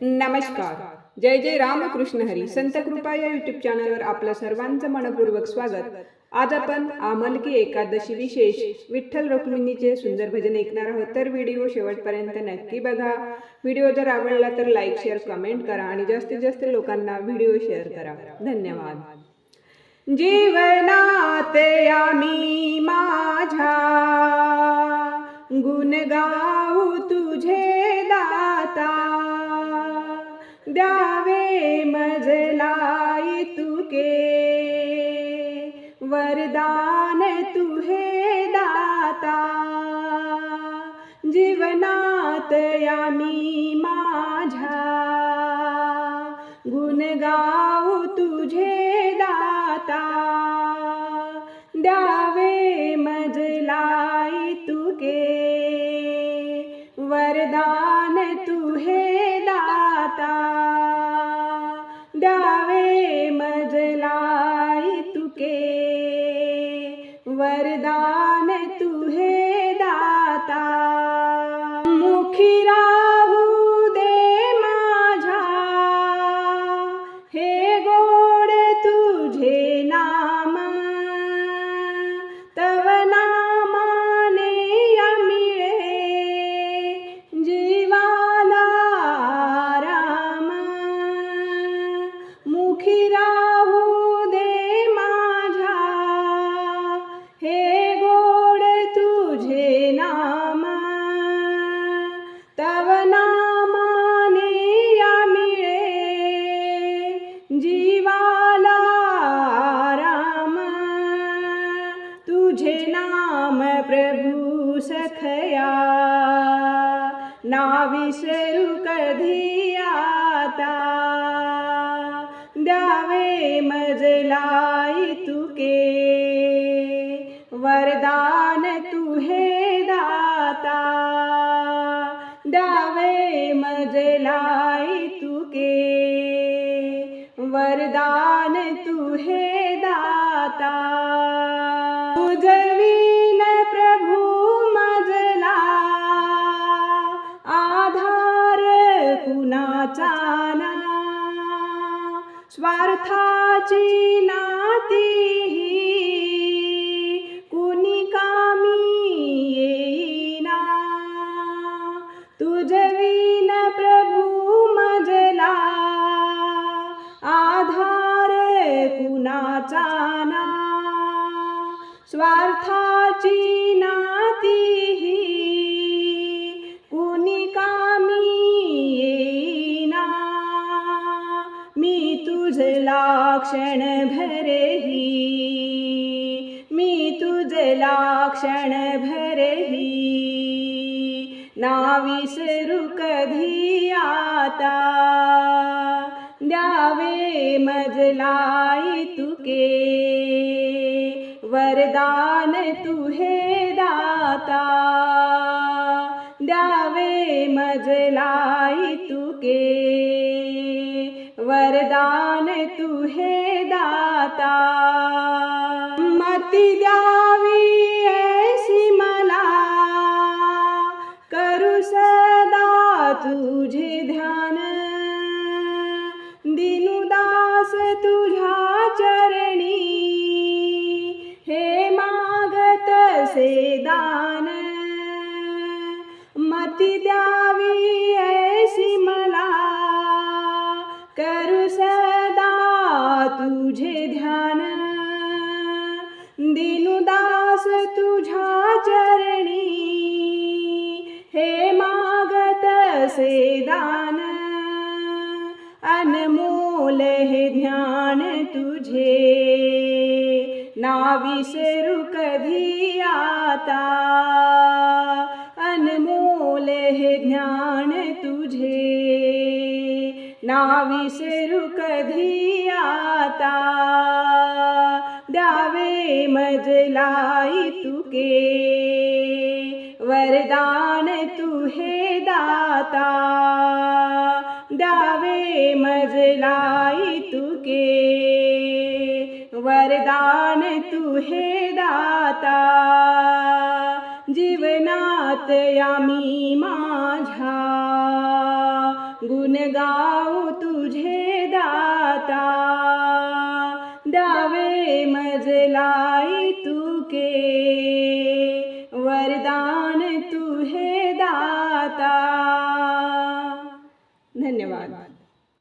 नमस्कार. जय जय रामकृष्ण हरी. संत कृपा या युट्यूब चॅनलवर आपलं सर्वांचं मनपूर्वक स्वागत. आज आपण आमलकी एकादशी विशेष विठ्ठल रुक्मिणीचे सुंदर भजन ऐकणार आहोत. तर व्हिडिओ शेवटपर्यंत नक्की बघा. व्हिडिओ जर आवडला तर लाईक शेअर कमेंट करा आणि जास्तीत जास्त लोकांना व्हिडिओ शेअर करा. धन्यवाद. जीवनाते आम्ही माझ्या गुण गाऊ तुझे दा द्यावे मजलाई तुके, वरदान तुहे दाता। जीवनात यामी माझ्या गुण गाऊ तुझे दाता। द्यावे मजलाई तुके, वरदान तुहे दाता दावे मजलाई तुके। वरदान तुहे दाता। मुखी ना विसरू कधी आता द्यावे मजलाई तुके। वरदान तुहे दाता। द्यावे मजलाई तुके। वरदान तुहे दाता। कुणाचा स्वार्थाची नाती कुणी कामी येईना. तुझवीन प्रभू मजला. आधार कुणाचा ना. स्वार्थाची नाती क्षण क्षण भरही मी तुझला क्षण भरही ना विसरू कधी आता. द्यावे मजलाई तुके. वरदान तुहे दाता. द्यावे मजलाई तुके. वरदान तुहे दाता. मती द्यावी ऐसी मला. करू सदा तुझे ध्यान. दिनुदास तुझ्या चरणी. हे मागत से दान. मती द्यावी दिनुदास तुझा चरणी। हे मागत से दान अनमोल हे ज्ञान तुझे। ना विसरू कधी आता अनमोल हे ज्ञान तुझे। ना विसरू कधी आता द्यावे मजलाई तुके, वरदान तुहे दाता। द्यावे मजलाई तुके, वरदान तुहे दाता। जीवनात यामी माझ्या गुण गाऊ तुझे दाता। मजलाई के वरदान तू है दाता। धन्यवाद।